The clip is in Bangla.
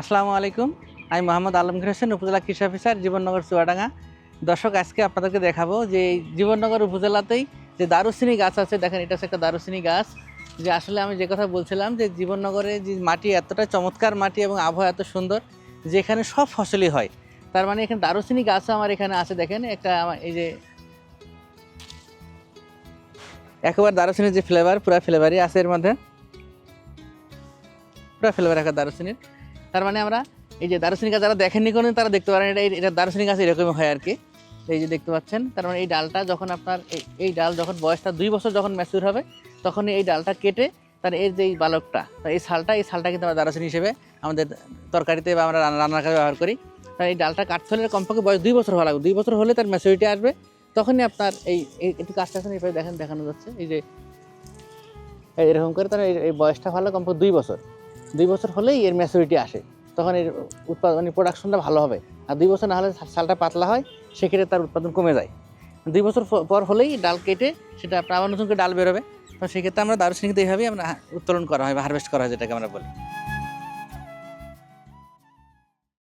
আসসালামু আলাইকুম। আমি মোহাম্মদ আলমগীর হোসেন, উপজেলা কৃষি অফিসার, জীবননগর, চুয়াডাঙ্গা। দর্শক, আজকে আপনাদেরকে দেখাবো যে জীবননগর উপজেলাতেই যে দারুচিনি গাছ আছে, দেখেন এটা হচ্ছে একটা দারুচিনি গাছ। যে আসলে আমি যে কথা বলছিলাম যে জীবননগরে যে মাটি এতটা চমৎকার মাটি এবং আবহাওয়া এত সুন্দর যে এখানে সব ফসলই হয়। তার মানে এখানে দারুচিনি গাছও আমার এখানে আছে, দেখেন একটা আমার এই যে একেবারে দারুচিনির যে ফ্লেভার পুরো ফ্লেভারই আছে এর মধ্যে। পুরো ফ্লেভার একটা দারুচিনির। তার মানে আমরা এই যে দারুচিনি গাছ যারা দেখেননি কোনো তারা দেখতে পারেন, এটা এটা দারুচিনি গাছ এরকম হয় আর কি। এই যে দেখতে পাচ্ছেন, তার মানে এই ডালটা যখন আপনার এই- ডাল যখন বয়সটা দুই বছর যখন ম্যাচিউর হবে, তখন এই ডালটা কেটে তার এর যে এই বালকটা এই ছালটা এই ছালটা কিন্তু আমরা দারুচিনি হিসেবে আমাদের তরকারিতে বা আমরা রান্না রান্নার কাজে ব্যবহার করি। তার এই ডালটা কাটতে হলে কমপক্ষে বয়স দুই বছর হওয়া লাগবে। দুই বছর হলে তার ম্যাচুরিটি আসবে, তখনই আপনার এই একটু কাজটা আছে এইভাবে দেখেন, দেখানো যাচ্ছে। এই যে এরকম করে তার এই- এই বয়সটা ভালো কমপক্ষে দুই বছর। দুই বছর হলেই এর ম্যাচুরিটি আসে। তখন এর উৎপাদন মানে প্রোডাকশনটা ভালো হবে। আর দুই বছর না হলে সালটা পাতলা হয়, সেক্ষেত্রে তার উৎপাদন কমে যায়। দুই বছর পর হলেই ডাল কেটে সেটা আপনার আবার নতুন করে ডাল বেরোবে। তো সেক্ষেত্রে আমরা দারুচিনিতে এইভাবেই আমরা উত্তোলন করা হয় বা হারভেস্ট করা হয় যেটাকে আমরা বলি।